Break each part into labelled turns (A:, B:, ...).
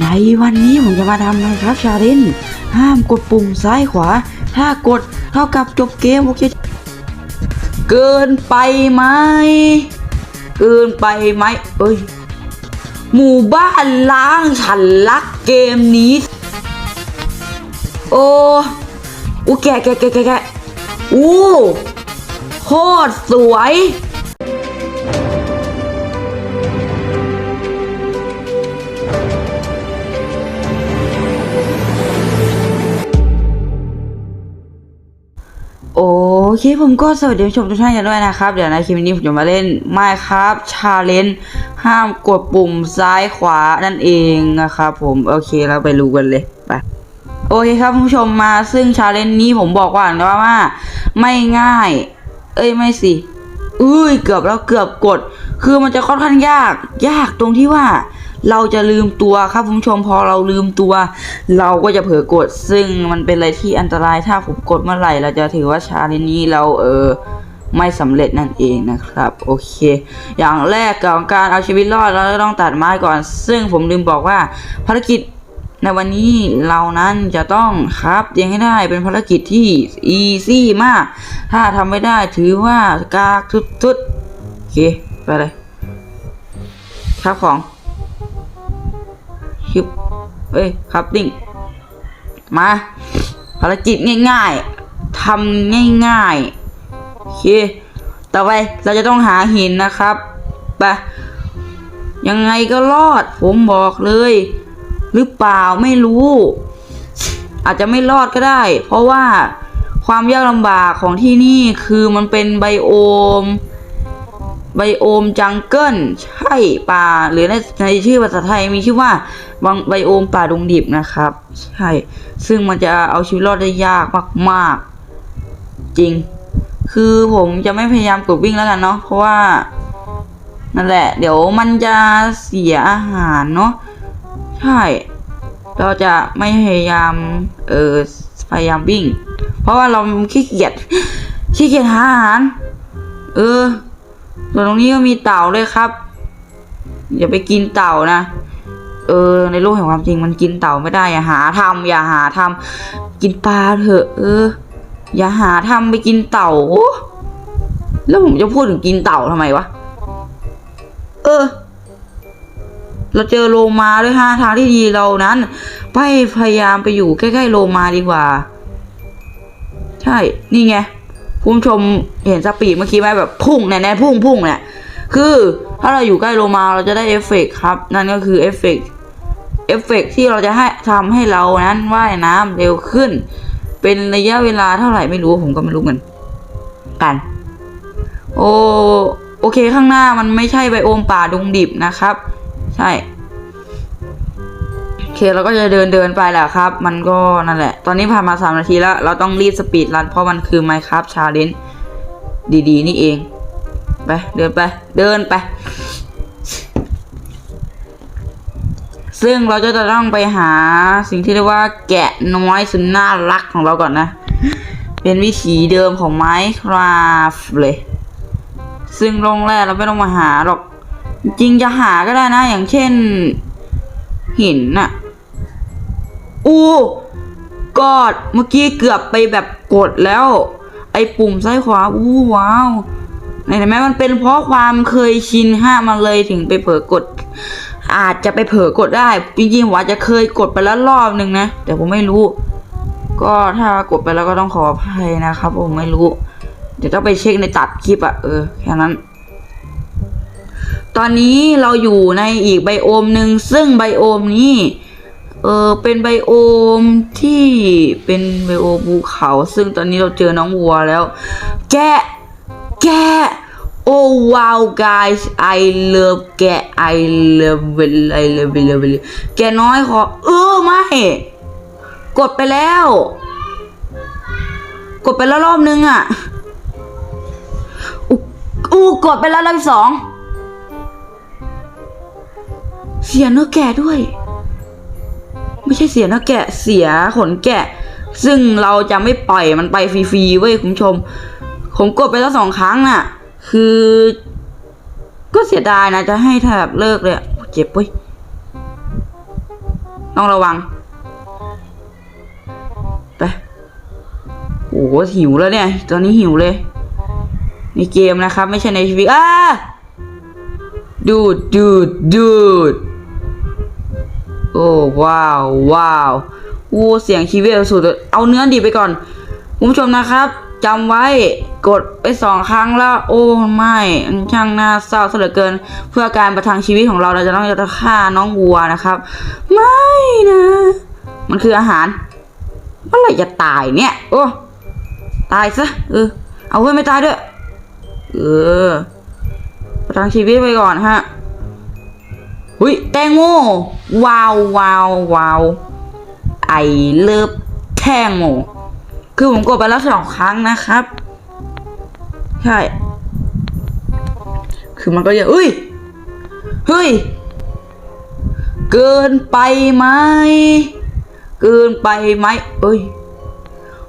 A: ในวันนี้ผมจะมาทำนะครับชาเลนห้ามกดปุ่มซ้ายขวา ถ้ากดเท่ากับจบเกมโอเคเกินไปไหมเกินไปไหมเอ้ย หมู่บ้านล้างฉันรักเกมนี้ โอ้อู้แกแกแกแกแกะอู้โคตรสวย เคผมก็สวัสดีผู้ชมทุกท่านกันด้วยนะครับ เดี๋ยวในคลิปนี้ผมจะมาเล่น Minecraft Challenge ห้ามกดปุ่มซ้ายขวานั่นเองนะครับผมโอเคเราไปรู้กันเลยไปโอเคครับผู้ชมมาซึ่ง Challenge นี้ผมบอกก่อนนะว่า ไม่ง่าย เอ้ยไม่สิเอ้ยเกือบแล้วเกือบกด คือมันจะค่อนข้างยาก ยากตรงที่ว่า เราจะลืมตัวครับคุณผู้ชมพอเราลืมตัว เราก็จะเผลอกดซึ่งมันเป็นอะไรที่อันตรายถ้าผมกดเมื่อไหร่ เราจะถือว่าชาเลนนี้เราเออไม่สำเร็จนั่นเองนะครับ โอเค อย่างแรกของการเอาชีวิตรอดเราต้องตัดไม้ก่อน ซึ่งผมลืมบอกว่าภารกิจในวันนี้เรานั้นจะต้องครับเตียงให้ได้เป็นภารกิจที่อีซี่มาก ถ้าทำไม่ได้ถือว่ากากทุดๆโอเค ไปเลยครับของ ชิบเอ้ยครับติ้งมาภารกิจง่ายๆทำง่ายๆโอเคต่อไปเราจะต้องหาหินนะครับไปยังไงก็รอด ผมบอกเลย หรือเปล่าไม่รู้ อาจจะไม่รอดก็ได้ เพราะว่าความยากลำบากของที่นี่คือมันเป็นไบโอม ไบโอมจังเกิลใช่ป่า หรือในในชื่อภาษาไทยมีชื่อว่าบางไบโอมป่าดงดิบนะครับ ใช่ ซึ่งมันจะเอาชีวิตรอดได้ยากมากๆ จริง คือผมจะไม่พยายามกดวิ่งแล้วกันเนาะเพราะว่านั่นแหละ เดี๋ยวมันจะเสียอาหารเนาะใช่ เราจะไม่พยายามเออพยายามวิ่ง เพราะว่าเราขี้เกียจขี้เกียจหาอาหาร เออ ส่วนตรงนี้ก็มีเต่าด้วยครับอย่าไปกินเต่านะ เออ ในโลกแห่งความจริงมันกินเต่าไม่ได้ อย่าหาทำอย่าหาทำกินปลาเถอะ เออ อย่าหาทำไปกินเต่า แล้วผมจะพูดถึงกินเต่าทำไมวะ เออ เราเจอโลมาด้วยฮะทางที่ดีเรานั้น ไปพยายามไปอยู่ใกล้ๆโลมาดีกว่า ใช่ นี่ไง คุณผู้ชมเห็นสปีดเมื่อกี้ไหมแบบพุ่งเนี่ยแน่พุ่งพุ่งเนี่ยคือถ้าเราอยู่ใกล้โลมาเราจะได้เอฟเฟกต์ครับ นั่นก็คือเอฟเฟกต์เอฟเฟกต์ที่เราจะให้ทำให้เรานั้นว่ายน้ำเร็วขึ้น เป็นระยะเวลาเท่าไหร่ไม่รู้ผมก็ไม่รู้เหมือนกัน โอโอเคข้างหน้ามันไม่ใช่ไบโอมป่าดงดิบนะครับ ใช่ เคเราก็จะเดินเดินไปแหละครับ มันก็นั่นแหละ ตอนนี้ผ่านมาสามนาทีแล้ว เราต้องรีบสปีดรันเพราะมันคือ Minecraft Challenge ดีๆ นี่เอง ไปเดินไปเดินไป ซึ่งเราจะต้องไปหาสิ่งที่เรียกว่าแกะน้อยสุดน่ารักของเราก่อนนะ เป็นวิถีเดิมของ Minecraft เลย ซึ่งโรงแรกเราไม่ต้องมาหาหรอก จริงจะหาก็ได้นะ อย่างเช่นหินน่ะ อู้ กอด เมื่อกี้เกือบไปแบบกดแล้ว ไอ้ปุ่มซ้ายขวา อู้ว้าวเห็นไหมมันเป็นเพราะความเคยชินห้ามันเลยถึงไปเผลอกด อาจจะไปเผลอกดได้จริงๆผมอาจจะเคยกดไปแล้วรอบหนึ่งนะ แต่ผมไม่รู้ ก็ถ้ากดไปแล้วก็ต้องขออภัยนะครับ ผมไม่รู้ เดี๋ยวต้องไปเช็คในตัดคลิปอะเออแค่นั้น ตอนนี้เราอยู่ในอีกไบโอมหนึ่งซึ่งไบโอมนี้ เออเป็นไบโอมที่เป็นไบโอมภูเขา ซึ่งตอนนี้เราเจอน้องวัวแล้ว แกะ แกะ โอ้ว้าว guys I love แกะ I love I love I love แกน้อยขอ เออไม่ กดไปแล้ว กดไปแล้วรอบนึงอะอู้กดไปแล้วรอบสอง เสียเนื้อแกะด้วย ไม่ใช่เสียนื้อแกะเสียขนแกะ ซึ่งเราจะไม่ปล่อยมันไปฟรีๆเว้ยคุณผู้ชม ผมกดไปแล้วสองครั้งน่ะ คือ ก็เสียดายนะจะให้แทบเลิกเลยเจ็บเว้ยต้องระวังไปโอ้โหหิวแล้วเนี่ย ตอนนี้หิวเลย ในเกมนะครับ ไม่ใช่ในชีวิตอ้าดูดดูดดูด โอ้ว้าวว้าวโอ้เสียงชีวิตสุดเอาเนื้อดิไปก่อนคุณผู้ชมนะครับจำไว้กดไปสองครั้งแล้ว โอ้ไม่ช่างน่าเศร้าเหลือเกิน เพื่อการประทังชีวิตของเราเราจะต้องจะฆ่าน้องวัวนะครับ ไม่นะ มันคืออาหารเมื่อไรจะตายเนี่ย โอ้ตายซะเออเอาเพื่อนไม่ตายด้วยเออประทังชีวิตไปก่อนฮะ หุยแตงโมว้าวว้าวว้าวไอเลิฟแตงโมคือผมกดไปแล้วสองครั้งนะครับ ใช่ คือมันก็ยังเอ้ยเฮ้ย เกินไปไหมเกินไปไหมเอ้ย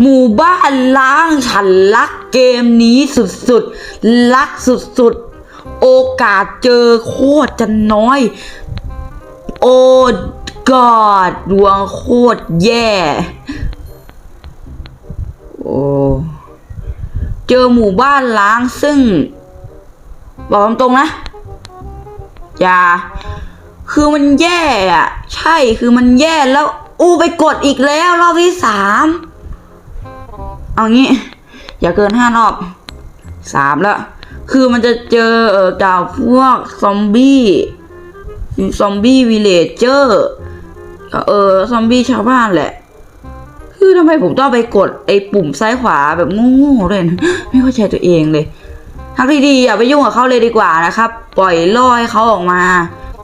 A: หมู่บ้านล้างฉันรักเกมนี้สุดๆ รักสุดๆ โอกาสเจอโคตรจะน้อย โอ้กอดดวงโคตรแย่ โอ้เจอหมู่บ้านล้างซึ่ง บอกตรงๆนะ อย่า คือมันแย่อะใช่คือมันแย่แล้ว อู้ไปกดอีกแล้ว รอบที่สามเอางี้ อย่าเกินห้ารอบสามแล้ว คือมันจะเจอเอ่อกับพวกซอมบี้ซอมบี้วิเลจเจอร์เออซอมบี้ชาวบ้านแหละ คือทำไมผมต้องไปกดไอ้ปุ่มซ้ายขวาแบบโงูๆด้วยนะไม่เข้าใจตัวเองเลยทางที่ดีอย่าไปยุ่งกับเขาเลยดีกว่านะครับ ปล่อยล่อให้เขาออกมา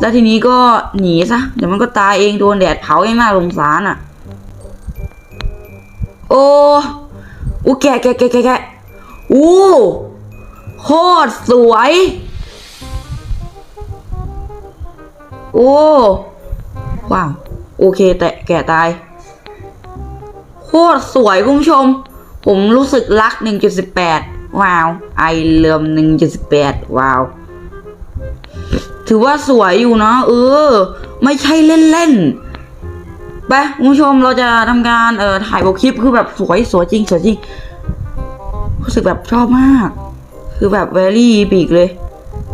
A: แล้วทีนี้ก็หนีซะเดี๋ยวมันก็ตายเองโดนแดดเผาเองน่าสงสารอะ โอ้โอ้แกะแกะแกะแกแกะอู้ โคตรสวย โอ้ ว้าว โอเค แต่แกะตาย โคตรสวยคุณผู้ชม ผมรู้สึกรัก 1.18 ว้าว ไอเลิม1.18 ว้าว ถือว่าสวยอยู่เนาะเออ ไม่ใช่เล่นๆไปคุณผู้ชมเราจะทำการเอ่อถ่ายบทคลิปคือแบบสวยสวยจริงสวยจริงรู้สึกแบบชอบมาก คือแบบเวลี่ปีกเลย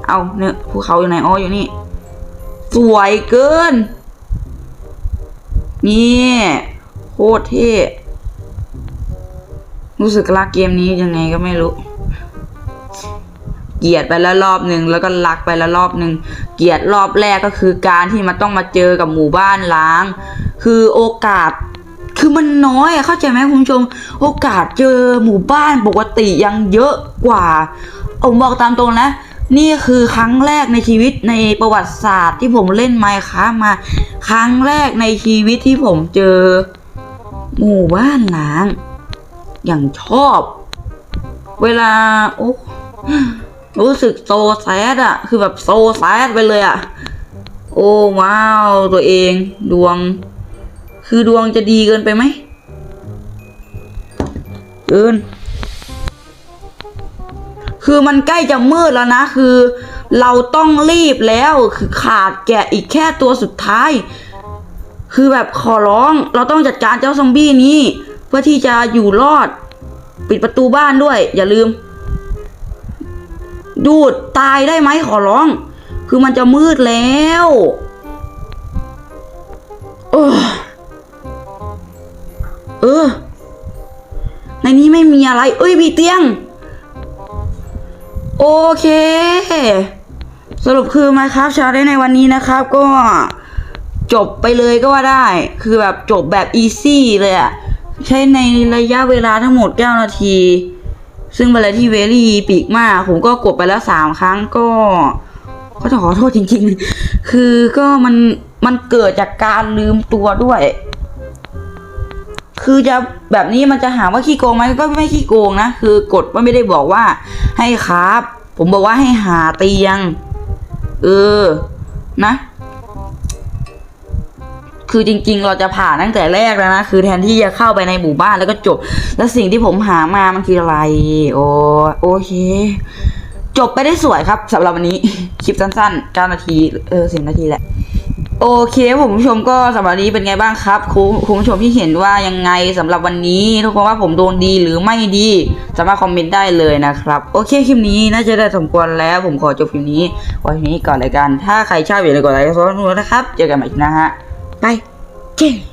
A: เอาเนี่ยภูเขาอยู่ไหนอ๋ออยู่นี่ สวยเกิน นี่โคตรเท่รู้สึกรักเกมนี้ยังไงก็ไม่รู้ เกียดไปแล้วรอบหนึ่งแล้วก็รักไปแล้วรอบหนึ่งเกียดรอบแรกก็คือการที่มันต้องมาเจอกับหมู่บ้านล้าง คือโอกาส คือมันน้อยอะเข้าใจไหมคุณผู้ชม โอกาสเจอหมู่บ้านปกติยังเยอะกว่าผมบอกตามตรงนะ นี่คือครั้งแรกในชีวิตในประวัติศาสตร์ที่ผมเล่นไมค์ค้ามา ครั้งแรกในชีวิตที่ผมเจอ หมู่บ้านล้าง อย่างชอบ เวลาโอ้รู้สึกโซแซดอะคือแบบโซแซดไปเลยอะโอ้ว้าว ตัวเองดวง คือดวงจะดีเกินไปไหม เกิน คือมันใกล้จะมืดแล้วนะ คือ เราต้องรีบแล้ว คือขาดแกะอีกแค่ตัวสุดท้าย คือแบบขอร้อง เราต้องจัดการเจ้าซอมบี้นี้ เพื่อที่จะอยู่รอด ปิดประตูบ้านด้วย อย่าลืม ดูดตายได้ไหมขอร้อง คือมันจะมืดแล้วเออ เออ ในนี้ไม่มีอะไร เอ้ยมีเตียง โอเค สรุปคือมาครับชาได้ในวันนี้นะครับ ก็จบไปเลยก็ว่าได้ คือแบบจบแบบอีซี่เลยอะใช้ในระยะเวลาทั้งหมด 9 นาที ซึ่งเป็นอะไรที่เวลี่ปีกมาก ผมก็กดไปแล้ว 3 ครั้งก็ก็จะขอโทษจริง ๆ คือก็มันมันเกิดจากการลืมตัวด้วย คือจะแบบนี้มันจะหาว่าขี้โกงไหมก็ไม่ขี้โกงนะ คือกฎว่าไม่ได้บอกว่า ให้ครับ ผมบอกว่าให้หาเตียง เออ นะ คือจริง ๆ เราจะผ่านตั้งแต่แรกแล้วนะ คือแทนที่จะเข้าไปในหมู่บ้านแล้วก็จบ แล้วสิ่งที่ผมหามามันคืออะไร โอ้โอเค จบไปได้สวยครับสำหรับวันนี้ คลิปสั้นๆ9นาที เออสินาทีแหละ โอเคผมผู้ชมก็สำหรับวันนี้เป็นไงบ้างครับคุณผู้ชมที่เห็นว่ายังไงสำหรับวันนี้ ทุกคนว่าผมโดนดีหรือไม่ดี สามารถคอมเมนต์ได้เลยนะครับ โอเคคลิปนี้น่าจะได้สมควรแล้วผมขอจบคลิปนี้ไว้เพียงนี้ก่อนเลยกัน ถ้าใครชอบอย่าลืมกดไลค์กดซับสไครต์นะครับ เจอกันใหม่นะฮะ ไปเจ้